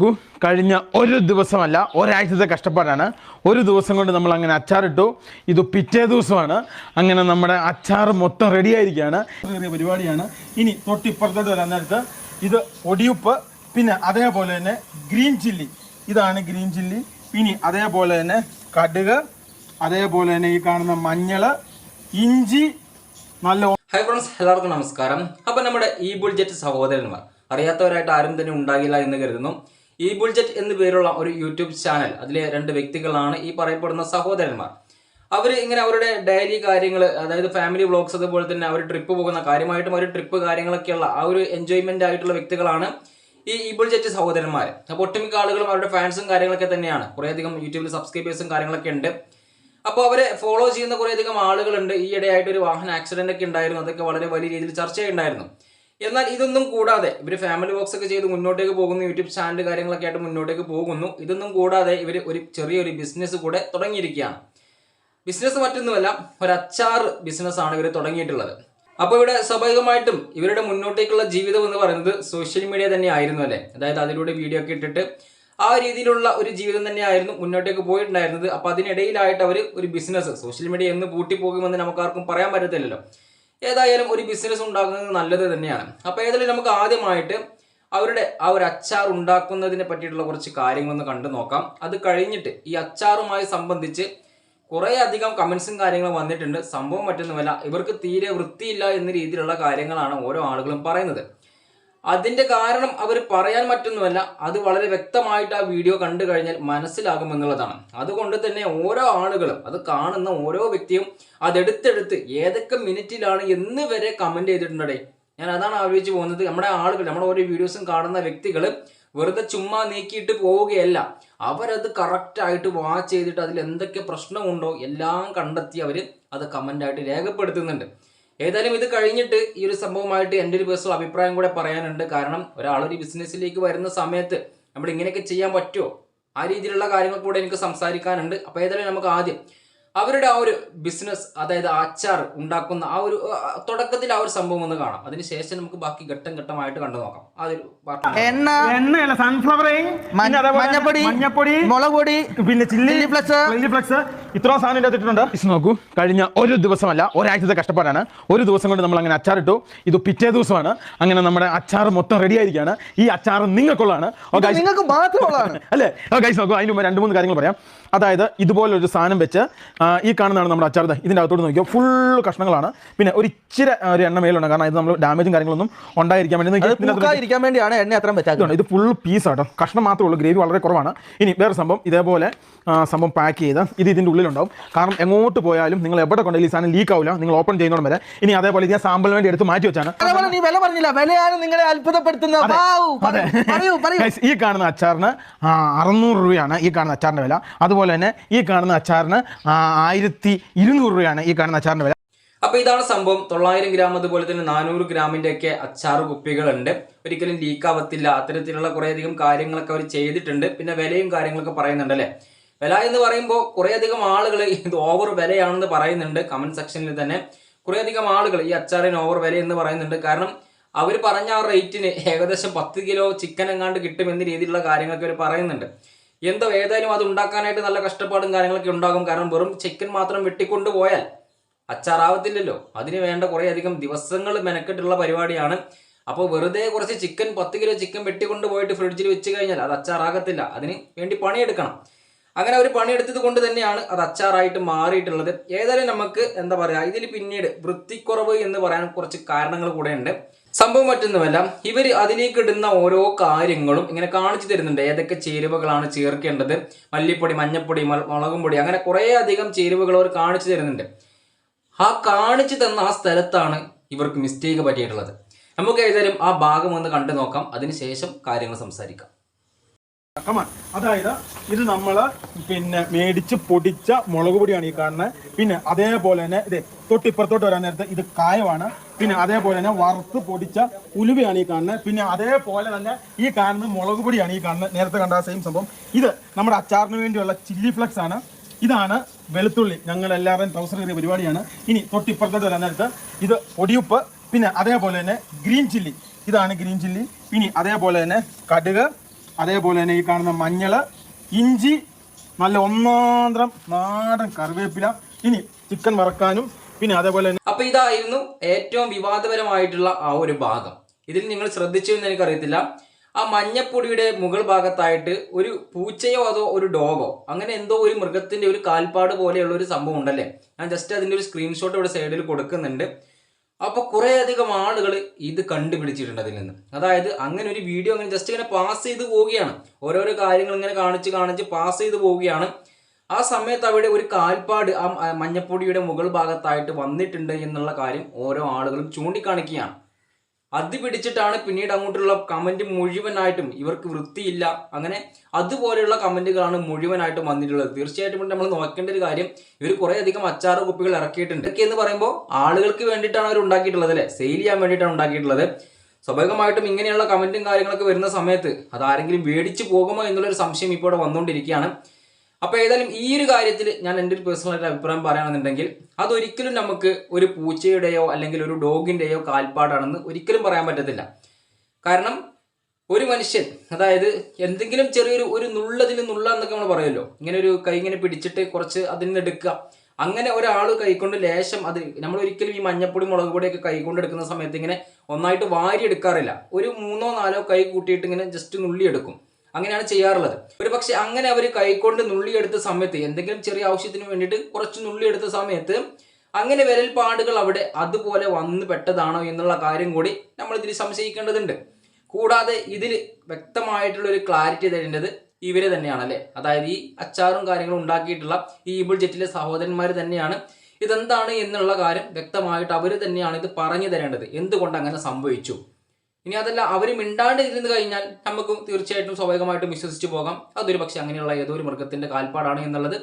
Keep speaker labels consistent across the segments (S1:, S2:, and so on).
S1: നോക്കൂ. കഴിഞ്ഞ ഒരു ദിവസമല്ല ഒരാഴ്ചത്തെ കഷ്ടപ്പാടാണ്. ഒരു ദിവസം കൊണ്ട് നമ്മൾ അങ്ങനെ അച്ചാറിട്ടു ഇത് പിറ്റേ ദിവസമാണ്. അങ്ങനെ നമ്മുടെ അച്ചാർ മൊത്തം റെഡി ആയിരിക്കുകയാണ്. ചെറിയ പരിപാടിയാണ്. ഇനി തൊട്ടിപ്പുറത്തോട്ട് വരാൻ നേരത്ത് ഇത് ഒടിയുപ്പ് പിന്നെ അതേപോലെ തന്നെ ഗ്രീൻ ചില്ലി. ഇതാണ് ഗ്രീൻ ചില്ലി. ഇനി അതേപോലെ തന്നെ കടുക് അതേപോലെ തന്നെ ഈ കാണുന്ന മഞ്ഞൾ ഇഞ്ചി നല്ല
S2: ഹൈ ഫ്രണ്ട്സ് എല്ലാവർക്കും നമസ്കാരം. അപ്പം നമ്മുടെ ഈ ബുൾജറ്റ് സഹോദരന്മാർ അറിയാത്തവരായിട്ട് ആരും തന്നെ ഉണ്ടാകില്ല എന്ന് കരുതുന്നു. ഈ ബുൾജറ്റ് എന്ന് പേരുള്ള ഒരു യൂട്യൂബ് ചാനൽ. അതിലെ രണ്ട് വ്യക്തികളാണ് ഈ പറയപ്പെടുന്ന സഹോദരന്മാർ. അവർ ഇങ്ങനെ അവരുടെ ഡെയിലി കാര്യങ്ങൾ അതായത് ഫാമിലി വ്ളോഗ്സ് അതുപോലെ തന്നെ അവർ ട്രിപ്പ് പോകുന്ന കാര്യമായിട്ടും അവർ ട്രിപ്പ് കാര്യങ്ങളൊക്കെയുള്ള ആ ഒരു എൻജോയ്മെന്റ് ആയിട്ടുള്ള വ്യക്തികളാണ് ഈ ബുൾജറ്റ് സഹോദരന്മാർ. അപ്പോൾ ഒട്ടുമിക്ക ആളുകളും അവരുടെ ഫാൻസും കാര്യങ്ങളൊക്കെ തന്നെയാണ്. കുറേയധികം യൂട്യൂബിൽ സബ്സ്ക്രൈബേഴ്സും കാര്യങ്ങളൊക്കെ ഉണ്ട്. അപ്പോൾ അവരെ ഫോളോ ചെയ്യുന്ന കുറേയധികം ആളുകളുണ്ട്. ഈ ഇടയായിട്ട് ഒരു വാഹന ആക്സിഡന്റ് ഒക്കെ ഉണ്ടായിരുന്നു. അതൊക്കെ വളരെ വലിയ രീതിയിൽ ചർച്ചയുണ്ടായിരുന്നു എന്നാൽ ഇതൊന്നും കൂടാതെ ഇവർ ഫാമിലി ബോക്സ് ഒക്കെ ചെയ്ത് മുന്നോട്ടേക്ക് പോകുന്നു യൂട്യൂബ് ചാനൽ കാര്യങ്ങളൊക്കെ ആയിട്ട് മുന്നോട്ടേക്ക് പോകുന്നു. ഇതൊന്നും കൂടാതെ ഇവർ ഒരു ചെറിയൊരു ബിസിനസ് കൂടെ തുടങ്ങിയിരിക്കുകയാണ്. ബിസിനസ് മറ്റൊന്നുമല്ല ഒരു അച്ചാർ ബിസിനസ്സാണ് ഇവർ തുടങ്ങിയിട്ടുള്ളത്. അപ്പോൾ ഇവിടെ സ്വാഭാവികമായിട്ടും ഇവരുടെ മുന്നോട്ടേക്കുള്ള ജീവിതം എന്ന് പറയുന്നത് സോഷ്യൽ മീഡിയ തന്നെ ആയിരുന്നു അല്ലേ? അതായത് അതിലൂടെ വീഡിയോ ഒക്കെ ഇട്ടിട്ട് ആ രീതിയിലുള്ള ഒരു ജീവിതം തന്നെയായിരുന്നു മുന്നോട്ടേക്ക് പോയിട്ടുണ്ടായിരുന്നത്. അപ്പോൾ അതിനിടയിലായിട്ട് അവർ ഒരു ബിസിനസ് സോഷ്യൽ മീഡിയ എന്ന് പൂട്ടിപ്പോകുമെന്ന് നമുക്കാർക്കും പറയാൻ പറ്റത്തില്ലല്ലോ. ഏതായാലും ഒരു ബിസിനസ് ഉണ്ടാക്കുന്നത് നല്ലത് തന്നെയാണ്. അപ്പോൾ ഏതായാലും നമുക്ക് ആദ്യമായിട്ട് അവരുടെ ആ ഒരു അച്ചാർ ഉണ്ടാക്കുന്നതിനെ പറ്റിയിട്ടുള്ള കുറച്ച് കാര്യങ്ങളൊന്ന് കണ്ടു നോക്കാം. അത് കഴിഞ്ഞിട്ട് ഈ അച്ചാറുമായി സംബന്ധിച്ച് കുറേ അധികം കമൻസും കാര്യങ്ങളും വന്നിട്ടുണ്ട്. സംഭവം മറ്റൊന്നുമല്ല ഇവർക്ക് തീരെ വൃത്തിയില്ല എന്ന രീതിയിലുള്ള കാര്യങ്ങളാണ് ഓരോ ആളുകളും പറയുന്നത്. അതിന്റെ കാരണം അവർ പറയാൻ മറ്റൊന്നുമല്ല. അത് വളരെ വ്യക്തമായിട്ട് ആ വീഡിയോ കണ്ടു കഴിഞ്ഞാൽ മനസ്സിലാകുമെന്നുള്ളതാണ് അതുകൊണ്ട് തന്നെ ഓരോ ആളുകളും അത് കാണുന്ന ഓരോ വ്യക്തിയും അതെടുത്തെടുത്ത് ഏതൊക്കെ മിനിറ്റിലാണ് എന്ന് വരെ കമന്റ് ചെയ്തിട്ടുണ്ടേ ഞാൻ അതാണ് ആലോചിച്ച് പോകുന്നത്. നമ്മുടെ ആളുകൾ നമ്മുടെ ഓരോ വീഡിയോസും കാണുന്ന വ്യക്തികൾ വെറുതെ ചുമ്മാ നീക്കിയിട്ട് പോവുകയല്ല. അവരത് കറക്റ്റായിട്ട് വാച്ച് ചെയ്തിട്ട് അതിൽ എന്തൊക്കെ പ്രശ്നമുണ്ടോ എല്ലാം കണ്ടെത്തി അവർ അത് കമന്റായിട്ട് രേഖപ്പെടുത്തുന്നുണ്ട്. ഏതായാലും ഇത് കഴിഞ്ഞിട്ട് ഈ ഒരു സംഭവമായിട്ട് എന്റെ ഒരു പേഴ്സണൽ അഭിപ്രായം കൂടെ പറയാനുണ്ട്. കാരണം ഒരാളൊരു ബിസിനസ്സിലേക്ക് വരുന്ന സമയത്ത് നമ്മൾ ഇങ്ങനെയൊക്കെ ചെയ്യാൻ പറ്റുമോ? ആ രീതിയിലുള്ള കാര്യങ്ങൾ കൂടെ എനിക്ക് സംസാരിക്കാനുണ്ട്. അപ്പോൾ ഏതായാലും നമുക്ക് ആദ്യം അവരുടെ ആ ഒരു ബിസിനസ് അതായത് അച്ചാർ ഉണ്ടാക്കുന്ന ആ ഒരു തുടക്കത്തിൽ ആ ഒരു സംഭവം ഒന്ന് കാണാം. അതിനുശേഷം നമുക്ക് ബാക്കി ഘട്ടം ഘട്ടമായിട്ട് കണ്ടു നോക്കാം. അതൊരു
S3: എണ്ണ.
S1: എണ്ണയല്ല സൺഫ്ലവർ
S3: മഞ്ഞ- മഞ്ഞപ്പൊടി
S1: മഞ്ഞപ്പൊടി
S3: മുളക് പൊടി
S1: പിന്നെ chilli
S3: chilli flakes.
S1: Chilli flakes ഇത്രയും സാധനം ഇതിനകത്ത് ഇട്ടിട്ടുണ്ട്. ഇത് നോക്കൂ. കഴിഞ്ഞ ഒരു ദിവസമല്ല ഒരാഴ്ചത്തെ കഷ്ടപ്പാടാണ്. ഒരു ദിവസം കൊണ്ട് നമ്മൾ അങ്ങനെ അച്ചാറിട്ടു ഇത് പിറ്റേ ദിവസമാണ്. അങ്ങനെ നമ്മുടെ അച്ചാർ മൊത്തം റെഡി ആയിരിക്കുകയാണ്. ഈ അച്ചാർ നിങ്ങൾക്കുള്ളതാണ്.
S3: നിങ്ങൾക്ക് മാത്രമുള്ളതാണ്.
S1: അല്ലേ? ഗൈസ് നോക്കൂ. അതിന് മുമ്പ് രണ്ട് മൂന്ന് കാര്യങ്ങൾ പറയാം. അതായത് ഇതുപോലൊരു സാധനം വെച്ച് ഈ കാണുന്നതാണ് നമ്മുടെ അച്ചാർ. ഇതിന്റെ അകത്തോട്ട് നോക്കിയോ? ഫുൾ കഷ്ണങ്ങളാണ്. പിന്നെ ഒരു ഇച്ചിരി ഒരു എണ്ണ മേലുണ്ട്. കാരണം ഇത് നമ്മൾ ഡാമേജും കാര്യങ്ങളൊന്നും ഉണ്ടായിരിക്കാൻ വേണ്ടി
S3: വേണ്ടിയാണ് എണ്ണ അത്രയും വെച്ചാൽ
S1: ഇത് ഫുൾ പീസ് ആട്ടോ. കഷ്ണം മാത്രമേ ഉള്ളൂ. ഗ്രേവി വളരെ കുറവാണ്. ഇനി വേറെ സംഭവം. ഇതേപോലെ സംഭവം പാക്ക് ചെയ്ത് ഇത് ഇതിന്റെ ഉള്ളിലുണ്ടാവും. കാരണം എങ്ങോട്ട് പോയാലും നിങ്ങൾ എവിടെ കൊണ്ടെങ്കിലും ഈ സാധനം ലീക്ക് ആവില്ല. നിങ്ങൾ ഓപ്പൺ ചെയ്യുന്നോളം വരെ. ഇനി അതേപോലെ ഞാൻ സാമ്പിൾ വേണ്ടി എടുത്ത് മാറ്റി വെച്ചാണ്.
S3: അതേപോലെ നീ വില പറഞ്ഞില്ല. വിലയാണ് നിങ്ങളെ
S1: ഈ കാണുന്ന അച്ചാറിന് അറുന്നൂറ് രൂപയാണ് ഈ കാണുന്ന അച്ചാറിന്റെ വില. അതുപോലെ തന്നെ ഈ കാണുന്ന അച്ചാറിന് ആയിരത്തി ഇരുന്നൂറ് രൂപയാണ് ഈ കാണുന്ന അച്ചാറിന്റെ വില.
S2: അപ്പൊ ഇതാണ് സംഭവം. തൊള്ളായിരം ഗ്രാം അതുപോലെ തന്നെ നാനൂറ് ഗ്രാമിന്റെ ഒക്കെ അച്ചാർ കുപ്പികളുണ്ട്. ഒരിക്കലും ലീക്ക് ആവത്തില്ല. അത്തരത്തിലുള്ള കുറേയധികം കാര്യങ്ങളൊക്കെ അവർ ചെയ്തിട്ടുണ്ട്. പിന്നെ വിലയും കാര്യങ്ങളൊക്കെ പറയുന്നുണ്ട് അല്ലേ വില എന്ന് പറയുമ്പോൾ കുറേയധികം ആളുകൾ ഇത് ഓവർ വിലയാണെന്ന് പറയുന്നുണ്ട്. കമന്റ് സെക്ഷനിൽ തന്നെ കുറേയധികം ആളുകൾ ഈ അച്ചാറിന് ഓവർ വില എന്ന് പറയുന്നുണ്ട്. കാരണം അവർ പറഞ്ഞ ആ റേറ്റിന് ഏകദേശം പത്ത് കിലോ ചിക്കൻ എങ്ങാണ്ട് കിട്ടും എന്ന രീതിയിലുള്ള കാര്യങ്ങളൊക്കെ അവർ പറയുന്നുണ്ട്. എന്തോ ഏതായാലും അത് ഉണ്ടാക്കാനായിട്ട് നല്ല കഷ്ടപ്പാടും കാര്യങ്ങളൊക്കെ ഉണ്ടാകും. കാരണം വെറും ചിക്കൻ മാത്രം വെട്ടിക്കൊണ്ട് പോയാൽ അച്ചാറാവത്തില്ലല്ലോ. അതിന് വേണ്ട കുറേ അധികം ദിവസങ്ങൾ മെനക്കെട്ടുള്ള പരിപാടിയാണ്. അപ്പോൾ വെറുതെ കുറച്ച് ചിക്കൻ പത്ത് കിലോ ചിക്കൻ വെട്ടിക്കൊണ്ട് പോയിട്ട് ഫ്രിഡ്ജിൽ വെച്ച് കഴിഞ്ഞാൽ അത് അച്ചാറാകത്തില്ല. അതിന് വേണ്ടി പണിയെടുക്കണം. അങ്ങനെ അവർ പണിയെടുത്തത് കൊണ്ട് തന്നെയാണ് അത് അച്ചാറായിട്ട് മാറിയിട്ടുള്ളത്. ഏതായാലും നമുക്ക് എന്താ പറയുക ഇതിൽ പിന്നീട് വൃത്തിക്കുറവ് എന്ന് പറയാൻ കുറച്ച് കാരണങ്ങൾ കൂടെ ഉണ്ട് സംഭവം മറ്റൊന്നുമല്ല ഇവർ അതിലേക്ക് ഇടുന്ന ഓരോ കാര്യങ്ങളും ഇങ്ങനെ കാണിച്ചു തരുന്നുണ്ട്. ഏതൊക്കെ ചേരുവകളാണ് ചേർക്കേണ്ടത്? മല്ലിപ്പൊടി മഞ്ഞപ്പൊടി മുളകും പൊടി അങ്ങനെ കുറേ അധികം ചേരുവകൾ അവർ കാണിച്ചു തരുന്നുണ്ട്. ആ കാണിച്ചു തന്ന ആ സ്ഥലത്താണ് ഇവർക്ക് മിസ്റ്റേക്ക് പറ്റിയിട്ടുള്ളത്. നമുക്ക് ഏതായാലും ആ ഭാഗം ഒന്ന് കണ്ടു നോക്കാം. അതിനുശേഷം കാര്യങ്ങൾ സംസാരിക്കാം.
S1: അതായത് ഇത് നമ്മൾ പിന്നെ മേടിച്ച് പൊടിച്ച മുളക് പൊടിയാണ് ഈ കാണുന്നത് പിന്നെ അതേപോലെ തന്നെ ഇതേ തൊട്ടിപ്പുറത്തോട്ട് വരാൻ നേരത്തെ ഇത് കായമാണ് പിന്നെ അതേപോലെ തന്നെ വറുത്ത് പൊടിച്ച ഉലുവയാണ് ഈ കാണുന്നത് പിന്നെ അതേപോലെ തന്നെ ഈ കാണുന്ന മുളക് പൊടിയാണ് ഈ കാണുന്നത് നേരത്തെ കണ്ട സെയിം സംഭവം. ഇത് നമ്മുടെ അച്ചാറിന് വേണ്ടിയുള്ള ചില്ലി ഫ്ലക്സ് ആണ്. ഇതാണ് വെളുത്തുള്ളി. ഞങ്ങൾ എല്ലാവരും ട്രൗസർ കയറിയ പരിപാടിയാണ്. ഇനി തൊട്ടിപ്പുറത്തോട്ട് വരാൻ നേരത്ത് ഇത് പൊടിയുപ്പ് പിന്നെ അതേപോലെ തന്നെ ഗ്രീൻ ചില്ലി ഇതാണ് ഗ്രീൻ ചില്ലി ഇനി അതേപോലെ തന്നെ കടുക് അതേപോലെ തന്നെ ഈ കാണുന്ന മഞ്ഞൾ ഇഞ്ചി നല്ല ഒന്നാന്തരം നാടൻ കറിവേപ്പില ഇനി ചിക്കൻ വറക്കാനും പിന്നെ അതേപോലെ തന്നെ
S2: അപ്പൊ ഇതായിരുന്നു ഏറ്റവും വിവാദപരമായിട്ടുള്ള ആ ഒരു ഭാഗം. ഇതിൽ നിങ്ങൾ ശ്രദ്ധിച്ചു എന്ന് എനിക്കറിയത്തില്ല. ആ മഞ്ഞപ്പൊടിയുടെ മുകൾ ഭാഗത്തായിട്ട് ഒരു പൂച്ചയോ അതോ ഒരു ഡോഗോ അങ്ങനെ എന്തോ ഒരു മൃഗത്തിന്റെ ഒരു കാൽപ്പാട് പോലെയുള്ള ഒരു സംഭവം ഉണ്ടല്ലേ? ഞാൻ ജസ്റ്റ് അതിന്റെ ഒരു സ്ക്രീൻഷോട്ട് ഇവിടെ സൈഡിൽ കൊടുക്കുന്നുണ്ട്. അപ്പോൾ കുറേ അധികം ആളുകൾ ഇത് കണ്ടുപിടിച്ചിട്ടുണ്ട് അതിൽ നിന്ന്. അതായത് അങ്ങനെ ഒരു വീഡിയോ അങ്ങനെ ജസ്റ്റ് ഇങ്ങനെ പാസ് ചെയ്ത് പോവുകയാണ്. ഓരോരോ കാര്യങ്ങൾ ഇങ്ങനെ കാണിച്ച് കാണിച്ച് പാസ് ചെയ്ത് പോവുകയാണ്. ആ സമയത്ത് അവിടെ ഒരു കാൽപ്പാട് ആ മഞ്ഞപ്പൊടിയുടെ മുകൾ ഭാഗത്തായിട്ട് വന്നിട്ടുണ്ട് എന്നുള്ള കാര്യം ഓരോ ആളുകളും ചൂണ്ടിക്കാണിക്കുകയാണ്. അത് പിടിച്ചിട്ടാണ് പിന്നീട് അങ്ങോട്ടുള്ള കമന്റ് മുഴുവനായിട്ടും ഇവർക്ക് വൃത്തിയില്ല. അങ്ങനെ അതുപോലെയുള്ള കമന്റുകളാണ് മുഴുവനായിട്ടും വന്നിട്ടുള്ളത്. തീർച്ചയായിട്ടും നമ്മൾ നോക്കേണ്ട ഒരു കാര്യം ഇവർ കുറെ അധികം അച്ചാറ് കുപ്പികൾ ഇറക്കിയിട്ടുണ്ട്. ഇതൊക്കെ എന്ന് പറയുമ്പോൾ ആളുകൾക്ക് വേണ്ടിയിട്ടാണ് അവർ ഉണ്ടാക്കിയിട്ടുള്ളത് അല്ലെ? സെയിൽ ചെയ്യാൻ വേണ്ടിയിട്ടാണ് ഉണ്ടാക്കിയിട്ടുള്ളത്. സ്വാഭാവികമായിട്ടും ഇങ്ങനെയുള്ള കമന്റും കാര്യങ്ങളൊക്കെ വരുന്ന സമയത്ത് അത് ആരെങ്കിലും മേടിച്ചു പോകുമോ എന്നുള്ളൊരു സംശയം ഇപ്പോൾ വന്നുകൊണ്ടിരിക്കുകയാണ്. അപ്പോൾ ഏതായാലും ഈ ഒരു കാര്യത്തിൽ ഞാൻ എന്റെ ഒരു പേഴ്സണൽ ആയിട്ട് അഭിപ്രായം പറയുകയാണെന്നുണ്ടെങ്കിൽ അതൊരിക്കലും നമുക്ക് ഒരു പൂച്ചയുടെയോ അല്ലെങ്കിൽ ഒരു ഡോഗിന്റെയോ കാൽപ്പാടാണെന്ന് ഒരിക്കലും പറയാൻ പറ്റത്തില്ല. കാരണം ഒരു മനുഷ്യൻ അതായത് എന്തെങ്കിലും ചെറിയൊരു ഒരു നുള്ളതിൽ നുള്ള എന്നൊക്കെ നമ്മൾ പറയുമല്ലോ. ഇങ്ങനെ ഒരു കൈ ഇങ്ങനെ പിടിച്ചിട്ട് കുറച്ച് അതിൽ നിന്ന് എടുക്കുക. അങ്ങനെ ഒരാൾ കൈകൊണ്ട് ലേശം അത് നമ്മൾ ഒരിക്കലും ഈ മഞ്ഞപ്പൊടി മുളക് പൊടിയൊക്കെ കൈകൊണ്ട് എടുക്കുന്ന സമയത്ത് ഇങ്ങനെ ഒന്നായിട്ട് വാരി എടുക്കാറില്ല ഒരു മൂന്നോ നാലോ കൈ കൂട്ടിയിട്ട് ഇങ്ങനെ ജസ്റ്റ് നുള്ളി എടുക്കും അങ്ങനെയാണ് ചെയ്യാറുള്ളത്. ഒരു പക്ഷെ അങ്ങനെ അവർ കൈകൊണ്ട് നുള്ളിയെടുത്ത സമയത്ത് എന്തെങ്കിലും ചെറിയ ആവശ്യത്തിന് വേണ്ടിയിട്ട് കുറച്ച് നുള്ളിയെടുത്ത സമയത്ത് അങ്ങനെ വിരൽപ്പാടുകൾ അവിടെ അതുപോലെ വന്നു പെട്ടതാണോ എന്നുള്ള കാര്യം കൂടി നമ്മൾ ഇതിൽ സംശയിക്കേണ്ടതുണ്ട്. കൂടാതെ ഇതിൽ വ്യക്തമായിട്ടുള്ള ഒരു ക്ലാരിറ്റി തരേണ്ടത് ഇവരെ തന്നെയാണ് അല്ലേ? അതായത് ഈ അച്ചാറും കാര്യങ്ങളും ഉണ്ടാക്കിയിട്ടുള്ള ഈ ഈബിൾ ജെറ്റിലെ സഹോദരന്മാർ തന്നെയാണ്. ഇതെന്താണ് എന്നുള്ള കാര്യം വ്യക്തമായിട്ട് അവർ തന്നെയാണ് ഇത് പറഞ്ഞു തരേണ്ടത്. എന്തുകൊണ്ട് അങ്ങനെ സംഭവിച്ചു? ഇനി അതല്ല അവർ മിണ്ടാണ്ട് ഇരുന്ന് കഴിഞ്ഞാൽ നമുക്കും തീർച്ചയായിട്ടും സ്വാഭാവികമായിട്ടും വിശ്വസിച്ച് പോകാം. അതൊരു പക്ഷെ അങ്ങനെയുള്ള ഏതോ ഒരു മൃഗത്തിന്റെ കാൽപ്പാടാണ് എന്നുള്ളത്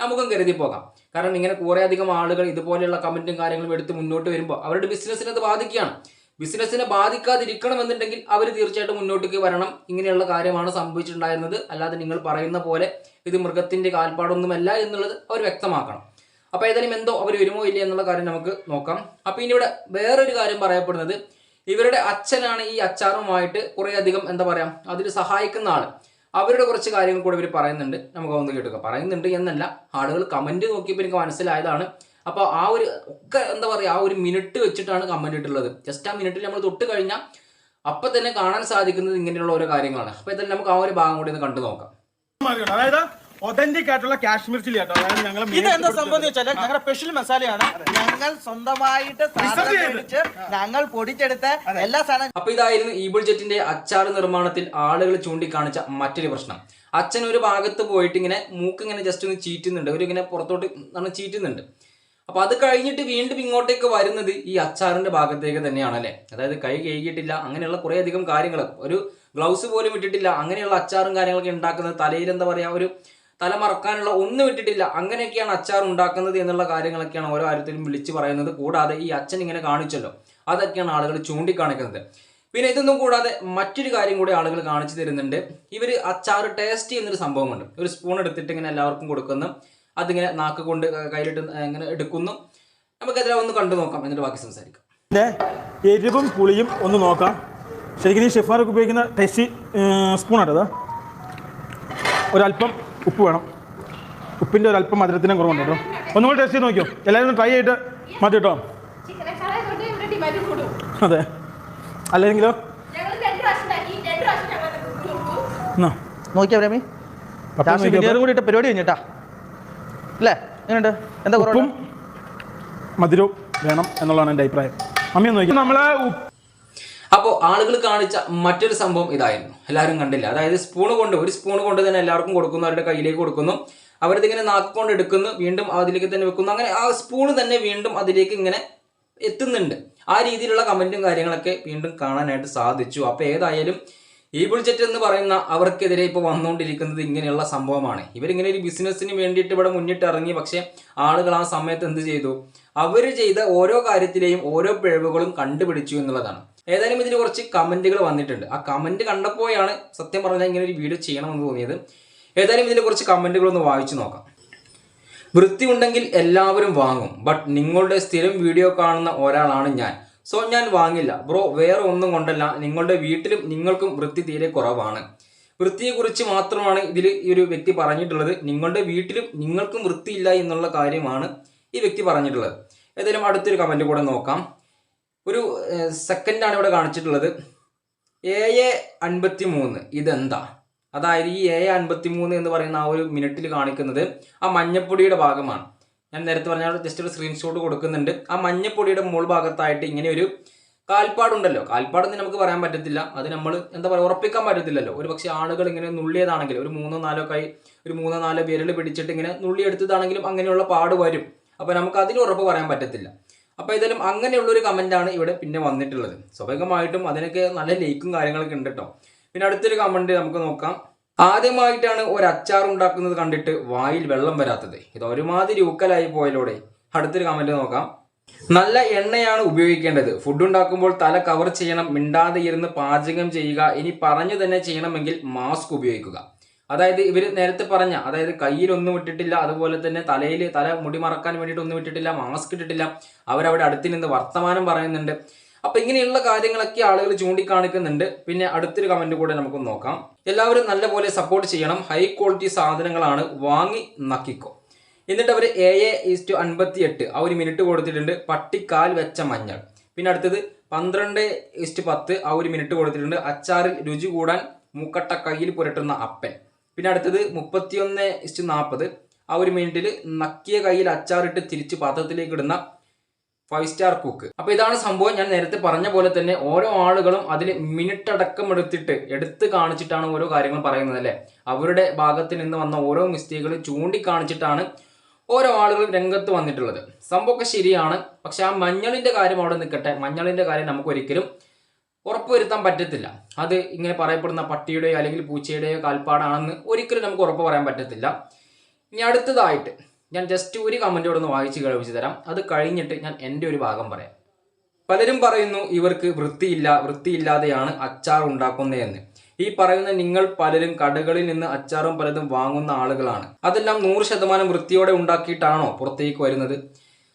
S2: നമുക്കും കരുതി പോകാം. കാരണം ഇങ്ങനെ കുറേയധികം ആളുകൾ ഇതുപോലെയുള്ള കമന്റും കാര്യങ്ങളും എടുത്ത് മുന്നോട്ട് വരുമ്പോൾ അവരുടെ ബിസിനസ്സിനെ അത് ബാധിക്കുകയാണ്. ബിസിനസ്സിനെ ബാധിക്കാതിരിക്കണം എന്നുണ്ടെങ്കിൽ അവർ തീർച്ചയായിട്ടും മുന്നോട്ടേക്ക് വരണം. ഇങ്ങനെയുള്ള കാര്യമാണ് സംഭവിച്ചിട്ടുണ്ടായിരുന്നത്. അല്ലാതെ നിങ്ങൾ പറയുന്ന പോലെ ഇത് മൃഗത്തിന്റെ കാൽപ്പാടൊന്നുമല്ല എന്നുള്ളത് അവർ വ്യക്തമാക്കണം. അപ്പോൾ ഏതായാലും എന്തോ അവർ വരുമോ ഇല്ല എന്നുള്ള കാര്യം നമുക്ക് നോക്കാം. അപ്പോൾ ഇനി ഇവിടെ വേറൊരു കാര്യം പറയപ്പെടുന്നത് ഇവരുടെ അച്ഛനാണ് ഈ അച്ചാറുമായിട്ട് കുറേ അധികം എന്താ പറയാ അതിൽ സഹായിക്കുന്ന ആൾ അവരുടെ കുറച്ച് കാര്യങ്ങൾ കൂടെ ഇവർ പറയുന്നുണ്ട്. നമുക്ക് ഒന്ന് കേട്ടുക പറയുന്നുണ്ട് എന്നല്ല ആളുകൾ കമന്റ് നോക്കിയപ്പോൾ എനിക്ക് മനസ്സിലായതാണ്. അപ്പോൾ ആ ഒരു ഒക്കെ എന്താ പറയുക ആ ഒരു മിനിറ്റ് വെച്ചിട്ടാണ് കമന്റ് ഇട്ടുള്ളത്. ജസ്റ്റ് ആ മിനിറ്റിൽ നമ്മൾ തൊട്ട് കഴിഞ്ഞാൽ അപ്പം തന്നെ കാണാൻ സാധിക്കുന്നത് ഇങ്ങനെയുള്ള ഓരോ കാര്യങ്ങളാണ്. അപ്പോൾ ഇതെല്ലാം നമുക്ക് ആ ഒരു ഭാഗം കൂടി ഒന്ന് കണ്ടു നോക്കാം.
S1: അതായത് ഒതന്റിക് ആയിട്ടുള്ള കാശ്മീർ ചില്ലി കേട്ടോ. അതായത് ഞങ്ങൾ
S3: ഇത് എന്താ സംഭവം വെച്ചാൽ വെച്ചാൽ ഞങ്ങളുടെ സ്പെഷ്യൽ മസാലയാണ് ഞങ്ങൾ സ്വന്തമായിട്ട് സാധനം. മേടിച്ച് ഞങ്ങൾ പൊടിച്ചെടുത്ത എല്ലാ സാധനം
S2: അപ്പൊ ഇതായിരുന്നു ഈബിൾ ജെറ്റിന്റെ അച്ചാർ നിർമ്മാണത്തിൽ ആളുകൾ ചൂണ്ടിക്കാണിച്ച മറ്റൊരു പ്രശ്നം. അച്ഛൻ ഒരു ഭാഗത്ത് പോയിട്ട് ഇങ്ങനെ മൂക്ക് ഇങ്ങനെ ജസ്റ്റ് ഒന്ന് ചീറ്റുന്നുണ്ട്. ഒരു ഇങ്ങനെ പുറത്തോട്ട് നമ്മൾ ചീറ്റുന്നുണ്ട്. അപ്പൊ അത് കഴിഞ്ഞിട്ട് വീണ്ടും ഇങ്ങോട്ടേക്ക് വരുന്നത് ഈ അച്ചാറിന്റെ ഭാഗത്തേക്ക് തന്നെയാണ് അല്ലെ അതായത് കൈ കഴുകിയിട്ടില്ല അങ്ങനെയുള്ള കുറേ അധികം കാര്യങ്ങൾ ഒരു ഗ്ലൗസ് പോലും ഇട്ടിട്ടില്ല അങ്ങനെയുള്ള അച്ചാറും കാര്യങ്ങളൊക്കെ ഉണ്ടാക്കുന്നത് തലയിൽ എന്താ പറയാ ഒരു തല മറക്കാനുള്ള ഒന്നും ഇട്ടിട്ടില്ല. അങ്ങനെയൊക്കെയാണ് അച്ചാർ ഉണ്ടാക്കുന്നത് എന്നുള്ള കാര്യങ്ങളൊക്കെയാണ് ഓരോ കാര്യത്തിലും വിളിച്ചു പറയുന്നത്. കൂടാതെ ഈ അച്ഛൻ ഇങ്ങനെ കാണിച്ചല്ലോ. അതൊക്കെയാണ് ആളുകൾ ചൂണ്ടിക്കാണിക്കുന്നത്. പിന്നെ ഇതൊന്നും കൂടാതെ മറ്റൊരു കാര്യം കൂടി ആളുകൾ കാണിച്ചു തരുന്നുണ്ട്. ഇവർ അച്ചാർ ടേസ്റ്റ് ചെയ്യുന്നൊരു സംഭവമുണ്ട്. ഒരു സ്പൂൺ എടുത്തിട്ട് ഇങ്ങനെ എല്ലാവർക്കും കൊടുക്കുന്നു. അതിങ്ങനെ നാക്ക് കൊണ്ട് കയ്യിലിട്ട് ഇങ്ങനെ എടുക്കുന്നു. നമുക്കതിനെ ഒന്ന് കണ്ടു നോക്കാം. എന്നിട്ട് ബാക്കി സംസാരിക്കാം.
S1: എരിവും പുളിയും ഒന്ന് നോക്കാം. ശരിക്കും ഈ ഷെഫാർക്ക് ഉപയോഗിക്കുന്ന ടേസ്റ്റി സ്പൂൺ ആണ് ഒരല്പം ഉപ്പ് വേണം. ഉപ്പിന്റെ അല്പം മധുരത്തിനും കുറവുണ്ട് കേട്ടോ. ഒന്നുകൂടി ടേസ്റ്റ് ചെയ്ത് നോക്കിയോ? എല്ലാവരും ഒന്ന് ട്രൈ ചെയ്തിട്ട് മതി കേട്ടോ. അതെ. അല്ലെങ്കിലോ?
S3: നോക്കിയാ പ്രേമി?
S1: പപ്പ
S3: ലാസ്റ്റ് കൂടി ഇട്ട പരിപാടി കഴിഞ്ഞിട്ടാ അല്ലേ എങ്ങനെയുണ്ട്? എന്താ
S1: ഉപ്പും മധുരവും വേണം എന്നുള്ളതാണ് എന്റെ അഭിപ്രായം. അമ്മ ഒന്ന് നോക്കി നമ്മളെ ഉപ്പ്
S2: അപ്പോൾ ആളുകൾ കാണിച്ച മറ്റൊരു സംഭവം ഇതായിരുന്നു. എല്ലാവരും കണ്ടില്ല. അതായത് സ്പൂൺ കൊണ്ട് ഒരു സ്പൂൺ കൊണ്ട് തന്നെ എല്ലാവർക്കും കൊടുക്കുന്നു അവരുടെ കയ്യിലേക്ക് കൊടുക്കുന്നു. അവരിതിങ്ങനെ നാക്കുകൊണ്ട് എടുക്കുന്നു വീണ്ടും അതിലേക്ക് തന്നെ വെക്കുന്നു. അങ്ങനെ ആ സ്പൂൺ തന്നെ വീണ്ടും അതിലേക്ക് ഇങ്ങനെ എത്തുന്നുണ്ട്. ആ രീതിയിലുള്ള കമന്റും കാര്യങ്ങളൊക്കെ വീണ്ടും കാണാനായിട്ട് സാധിച്ചു. അപ്പോൾ ഏതായാലും ഈ ബുൾജറ്റ് എന്ന് പറയുന്ന അവർക്കെതിരെ ഇപ്പോൾ വന്നുകൊണ്ടിരിക്കുന്നത് ഇങ്ങനെയുള്ള സംഭവമാണ്. ഇവരിങ്ങനെ ഒരു ബിസിനസ്സിന് വേണ്ടിയിട്ട് ഇവിടെ മുന്നിട്ട് ഇറങ്ങി പക്ഷേ ആളുകൾ ആ സമയത്ത് എന്ത് ചെയ്തു? അവർ ചെയ്ത ഓരോ കാര്യത്തിലെയും ഓരോ പിഴവുകളും കണ്ടുപിടിച്ചു എന്നുള്ളതാണ്. ഏതായാലും ഇതിന് കുറച്ച് കമന്റുകൾ വന്നിട്ടുണ്ട്. ആ കമന്റ് കണ്ടപ്പോഴാണ് സത്യം പറഞ്ഞാൽ ഇങ്ങനെ ഒരു വീഡിയോ ചെയ്യണമെന്ന് തോന്നിയത്. ഏതായാലും ഇതിൽ കുറച്ച് കമന്റുകൾ ഒന്ന് വായിച്ചു നോക്കാം. വൃത്തി ഉണ്ടെങ്കിൽ എല്ലാവരും വാങ്ങും ബട്ട് നിങ്ങളുടെ സ്ഥിരം വീഡിയോ കാണുന്ന ഒരാളാണ് ഞാൻ. സോ ഞാൻ വാങ്ങില്ല. ബ്രോ വേറെ ഒന്നും കൊണ്ടല്ല. നിങ്ങളുടെ വീട്ടിലും നിങ്ങൾക്കും വൃത്തി തീരെ കുറവാണ്. വൃത്തിയെക്കുറിച്ച് മാത്രമാണ് ഇതിൽ ഈ ഒരു വ്യക്തി പറഞ്ഞിട്ടുള്ളത്. നിങ്ങളുടെ വീട്ടിലും നിങ്ങൾക്കും വൃത്തിയില്ല എന്നുള്ള കാര്യമാണ് ഈ വ്യക്തി പറഞ്ഞിട്ടുള്ളത്. ഏതായാലും അടുത്തൊരു കമന്റ് കൂടെ നോക്കാം. ഒരു സെക്കൻഡാണ് ഇവിടെ കാണിച്ചിട്ടുള്ളത്. എ അൻപത്തി മൂന്ന് ഇതെന്താ? അതായത് ഈ എ അൻപത്തി മൂന്ന് എന്ന് പറയുന്ന ആ ഒരു മിനിറ്റിൽ കാണിക്കുന്നത് ആ മഞ്ഞപ്പൊടിയുടെ ഭാഗമാണ്. ഞാൻ നേരത്തെ പറഞ്ഞ ജസ്റ്റ് ഒരു സ്ക്രീൻഷോട്ട് കൊടുക്കുന്നുണ്ട്. ആ മഞ്ഞപ്പൊടിയുടെ മുകൾ ഭാഗത്തായിട്ട് ഇങ്ങനെ ഒരു കാൽപ്പാടുണ്ടല്ലോ. കാൽപ്പാടെന്ന് നമുക്ക് പറയാൻ പറ്റത്തില്ല. അത് നമ്മൾ എന്താ പറയുക ഉറപ്പിക്കാൻ പറ്റത്തില്ലല്ലോ. ഒരു പക്ഷേ ആളുകൾ ഇങ്ങനെ നുള്ളിയതാണെങ്കിലും ഒരു മൂന്നോ നാലോ കൈ ഒരു മൂന്നോ നാലോ വിരൽ പിടിച്ചിട്ട് ഇങ്ങനെ നുള്ളിയെടുത്തതാണെങ്കിലും അങ്ങനെയുള്ള പാട് വരും. അപ്പോൾ നമുക്ക് അതിന് ഉറപ്പ് പറയാൻ പറ്റത്തില്ല. അപ്പോൾ ഏതായാലും അങ്ങനെയുള്ള ഒരു കമന്റാണ് ഇവിടെ പിന്നെ വന്നിട്ടുള്ളത്. സ്വാഭാവികമായിട്ടും അതിനൊക്കെ നല്ല ലൈക്കും കാര്യങ്ങളൊക്കെ ഉണ്ട് കേട്ടോ പിന്നെ അടുത്തൊരു കമന്റ് നമുക്ക് നോക്കാം. ആദ്യമായിട്ടാണ് ഒരു അച്ചാർ ഉണ്ടാക്കുന്നത് കണ്ടിട്ട് വായിൽ വെള്ളം വരാത്തത്. ഇത് ഒരുമാതിരി ഊക്കലായി പോയലോടെ അടുത്തൊരു കമന്റ് നോക്കാം. നല്ല എണ്ണയാണ് ഉപയോഗിക്കേണ്ടത്. ഫുഡ് ഉണ്ടാക്കുമ്പോൾ തല കവർ ചെയ്യണം മിണ്ടാതെ ഇരുന്ന് പാചകം ചെയ്യുക ഇനി പറഞ്ഞു തന്നെ ചെയ്യണമെങ്കിൽ മാസ്ക് ഉപയോഗിക്കുക. അതായത് ഇവർ നേരത്തെ പറഞ്ഞ അതായത് കയ്യിൽ ഒന്നും ഇട്ടിട്ടില്ല അതുപോലെ തന്നെ തലയിൽ തല മുടി മറക്കാൻ വേണ്ടിയിട്ട് ഒന്നും ഇട്ടിട്ടില്ല മാസ്ക് ഇട്ടിട്ടില്ല അവരവിടെ അടുത്ത് നിന്ന് വർത്തമാനം പറയുന്നുണ്ട്. അപ്പൊ ഇങ്ങനെയുള്ള കാര്യങ്ങളൊക്കെ ആളുകൾ ചൂണ്ടിക്കാണിക്കുന്നുണ്ട്. പിന്നെ അടുത്തൊരു കമന്റ് കൂടെ നമുക്ക് നോക്കാം. എല്ലാവരും നല്ലപോലെ സപ്പോർട്ട് ചെയ്യണം. ഹൈ ക്വാളിറ്റി സാധനങ്ങളാണ് വാങ്ങി നക്കിക്കോ. എന്നിട്ട് അവർ എ എ ഈസ്റ്റു അൻപത്തി എട്ട് ആ ഒരു മിനിറ്റ് കൊടുത്തിട്ടുണ്ട്. പട്ടിക്കാൽ വെച്ച മഞ്ഞൾ. പിന്നെ അടുത്തത് പന്ത്രണ്ട് ഈസ്റ്റ് പത്ത്. ആ ഒരു മിനിറ്റ് കൊടുത്തിട്ടുണ്ട്. അച്ചാറിൽ രുചി കൂടാൻ മൂക്കട്ട കയ്യിൽ പുരട്ടുന്ന അപ്പൻ. പിന്നെ അടുത്തത് മുപ്പത്തിയൊന്ന് ഇസ്റ്റ് നാൽപ്പത് ആ ഒരു മിനിറ്റിൽ നക്കിയ കയ്യിൽ അച്ചാറിട്ട് തിരിച്ച് പാത്രത്തിലേക്ക് ഇടുന്ന ഫൈവ് സ്റ്റാർ കുക്ക് അപ്പോൾ ഇതാണ് സംഭവം ഞാൻ നേരത്തെ പറഞ്ഞ പോലെ തന്നെ ഓരോ ആളുകളും അതിൽ മിനിറ്റ് അടക്കം എടുത്തിട്ട് എടുത്ത് കാണിച്ചിട്ടാണ് ഓരോ കാര്യങ്ങൾ പറയുന്നത് അല്ലേ? അവരുടെ ഭാഗത്ത് നിന്ന് വന്ന ഓരോ മിസ്റ്റേക്കുകൾ ചൂണ്ടിക്കാണിച്ചിട്ടാണ് ഓരോ ആളുകളും രംഗത്ത് വന്നിട്ടുള്ളത്. സംഭവമൊക്കെ ശരിയാണ്. പക്ഷെ ആ മഞ്ഞളിന്റെ കാര്യം അവിടെ നിൽക്കട്ടെ. മഞ്ഞളിന്റെ കാര്യം നമുക്ക് ഒരിക്കലും ഉറപ്പുവരുത്താൻ പറ്റത്തില്ല. അത് ഇങ്ങനെ പറയപ്പെടുന്ന പട്ടിയുടെയോ അല്ലെങ്കിൽ പൂച്ചയുടെയോ കാൽപ്പാടാണെന്ന് ഒരിക്കലും നമുക്ക് ഉറപ്പ് പറയാൻ പറ്റത്തില്ല. ഇനി അടുത്തതായിട്ട് ഞാൻ ജസ്റ്റ് ഒരു കമന്റോട് ഒന്ന് വായിച്ച് കേൾപ്പിച്ച് തരാം. അത് കഴിഞ്ഞിട്ട് ഞാൻ എന്റെ ഒരു ഭാഗം പറയാം. പലരും പറയുന്നു ഇവർക്ക് വൃത്തിയില്ല വൃത്തിയില്ലാതെയാണ് അച്ചാർ ഉണ്ടാക്കുന്നതെന്ന്. ഈ പറയുന്ന നിങ്ങൾ പലരും കടകളിൽ നിന്ന് അച്ചാറും പലതും വാങ്ങുന്ന ആളുകളാണ്. അതെല്ലാം നൂറ് ശതമാനം വൃത്തിയോടെ ഉണ്ടാക്കിയിട്ടാണോ പുറത്തേക്ക് വരുന്നത്?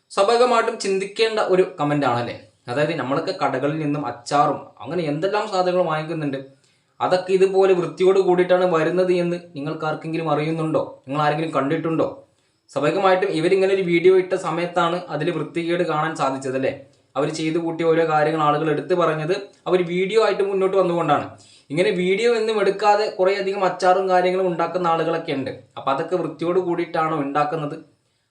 S2: സ്വാഭാവികമായിട്ടും ചിന്തിക്കേണ്ട ഒരു കമന്റ് ആണല്ലേ? അതായത് നമ്മളൊക്കെ കടകളിൽ നിന്നും അച്ചാറും അങ്ങനെ എന്തെല്ലാം സാധനങ്ങൾ വാങ്ങിക്കുന്നുണ്ട്. അതൊക്കെ ഇതുപോലെ വൃത്തിയോട് കൂടിയിട്ടാണ് വരുന്നത് എന്ന് നിങ്ങൾക്ക് ആർക്കെങ്കിലും അറിയുന്നുണ്ടോ? നിങ്ങൾ ആരെങ്കിലും കണ്ടിട്ടുണ്ടോ? സ്വാഭാവികമായിട്ടും ഇവരിങ്ങനെ ഒരു വീഡിയോ ഇട്ട സമയത്താണ് അതിൽ വൃത്തികേട് കാണാൻ സാധിച്ചത് അല്ലേ? അവർ ചെയ്തു കൂട്ടിയ ഓരോ കാര്യങ്ങൾ ആളുകൾ എടുത്തു പറഞ്ഞത് അവർ വീഡിയോ ആയിട്ട് മുന്നോട്ട് വന്നുകൊണ്ടാണ്. ഇങ്ങനെ വീഡിയോ എന്നും എടുക്കാതെ കുറേയധികം അച്ചാറും കാര്യങ്ങളും ഉണ്ടാക്കുന്ന ആളുകളൊക്കെ ഉണ്ട്. അപ്പോൾ അതൊക്കെ വൃത്തിയോട് കൂടിയിട്ടാണോ ഉണ്ടാക്കുന്നത്?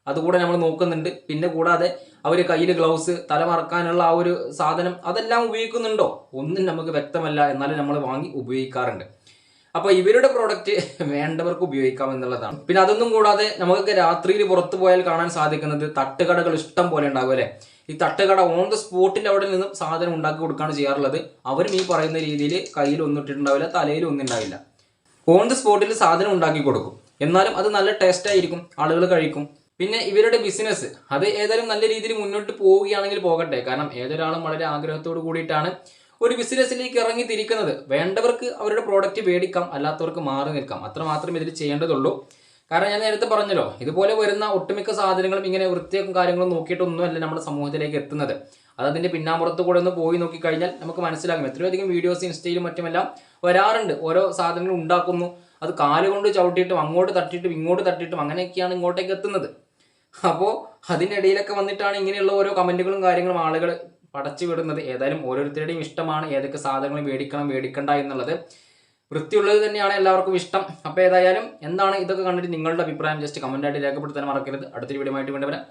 S2: അതുകൂടെ നമ്മൾ നോക്കുന്നുണ്ട്. പിന്നെ കൂടാതെ അവർ കയ്യിൽ ഗ്ലൗസ് തല മറക്കാനുള്ള ആ ഒരു സാധനം അതെല്ലാം ഉപയോഗിക്കുന്നുണ്ടോ? ഒന്നും നമുക്ക് വ്യക്തമല്ല. എന്നാലും നമ്മൾ വാങ്ങി ഉപയോഗിക്കാറുണ്ട്. അപ്പോൾ ഇവരുടെ പ്രോഡക്റ്റ് വേണ്ടവർക്ക് ഉപയോഗിക്കാം എന്നുള്ളതാണ്. പിന്നെ അതൊന്നും കൂടാതെ നമുക്കൊക്കെ രാത്രിയിൽ പുറത്തു പോയാൽ കാണാൻ സാധിക്കുന്നത് തട്ടുകടകൾ ഇഷ്ടം പോലെ ഉണ്ടാകും അല്ലേ? ഈ തട്ടുകട ഓൺ ദ സ്പോട്ടിൽ അവിടെ നിന്നും സാധനം ഉണ്ടാക്കി കൊടുക്കുകയാണ് ചെയ്യാറുള്ളത്. അവരും ഈ പറയുന്ന രീതിയിൽ കയ്യിൽ ഒന്നും ഇട്ടിട്ടുണ്ടാവില്ല തലയിൽ ഒന്നും ഉണ്ടാവില്ല. ഓൺ ദ സ്പോട്ടിൽ സാധനം ഉണ്ടാക്കി കൊടുക്കും. എന്നാലും അത് നല്ല ടേസ്റ്റ് ആയിരിക്കും. ആളുകൾ കഴിക്കും. പിന്നെ ഇവരുടെ ബിസിനസ് അത് ഏതായാലും നല്ല രീതിയിൽ മുന്നോട്ട് പോവുകയാണെങ്കിൽ പോകട്ടെ. കാരണം ഏതൊരാളും വളരെ ആഗ്രഹത്തോട് കൂടിയിട്ടാണ് ഒരു ബിസിനസ്സിലേക്ക് ഇറങ്ങി തിരിക്കുന്നത്. വേണ്ടവർക്ക് അവരുടെ പ്രോഡക്റ്റ് മേടിക്കാം അല്ലാത്തവർക്ക് മാറി നിൽക്കാം. അത്ര ഇതിൽ ചെയ്യേണ്ടതുള്ളൂ. കാരണം ഞാൻ നേരത്തെ പറഞ്ഞല്ലോ ഇതുപോലെ വരുന്ന ഒട്ടുമിക്ക സാധനങ്ങളും ഇങ്ങനെ വൃത്തിയും കാര്യങ്ങളും നോക്കിയിട്ടൊന്നുമല്ല നമ്മുടെ സമൂഹത്തിലേക്ക് എത്തുന്നത്. അത് അതിന്റെ പിന്നാമ്പുറത്ത് കൂടെ ഒന്ന് പോയി നോക്കിക്കഴിഞ്ഞാൽ നമുക്ക് മനസ്സിലാകും. എത്രയോ അധികം വീഡിയോസ് ഇൻസ്റ്റയിലും മറ്റുമെല്ലാം വരാറുണ്ട്. ഓരോ സാധനങ്ങൾ ഉണ്ടാക്കുന്നു. അത് കാലുകൊണ്ട് ചവിട്ടിയിട്ടും അങ്ങോട്ട് തട്ടിയിട്ടും ഇങ്ങോട്ട് തട്ടിയിട്ടും അങ്ങനെയൊക്കെയാണ് ഇങ്ങോട്ടേക്ക് എത്തുന്നത്. അപ്പോൾ അതിനിടയിലൊക്കെ വന്നിട്ടാണ് ഇങ്ങനെയുള്ള ഓരോ കമന്റുകളും കാര്യങ്ങളും ആളുകൾ പടച്ചു വിടുന്നത്. ഏതായാലും ഓരോരുത്തരുടെയും ഇഷ്ടമാണ്. ഏതൊക്കെ സാധനങ്ങൾ മേടിക്കണം മേടിക്കണ്ട എന്നുള്ളത് വൃത്തിയുള്ളത് തന്നെയാണ് എല്ലാവർക്കും ഇഷ്ടം. അപ്പോൾ ഏതായാലും എന്താണ് ഇതൊക്കെ കണ്ടിട്ട് നിങ്ങളുടെ അഭിപ്രായം? ജസ്റ്റ് കമന്റായിട്ട് രേഖപ്പെടുത്താൻ മറക്കരുത്. അടുത്തൊരു വീഡിയോ ആയിട്ട് വേണ്ടി വരാം.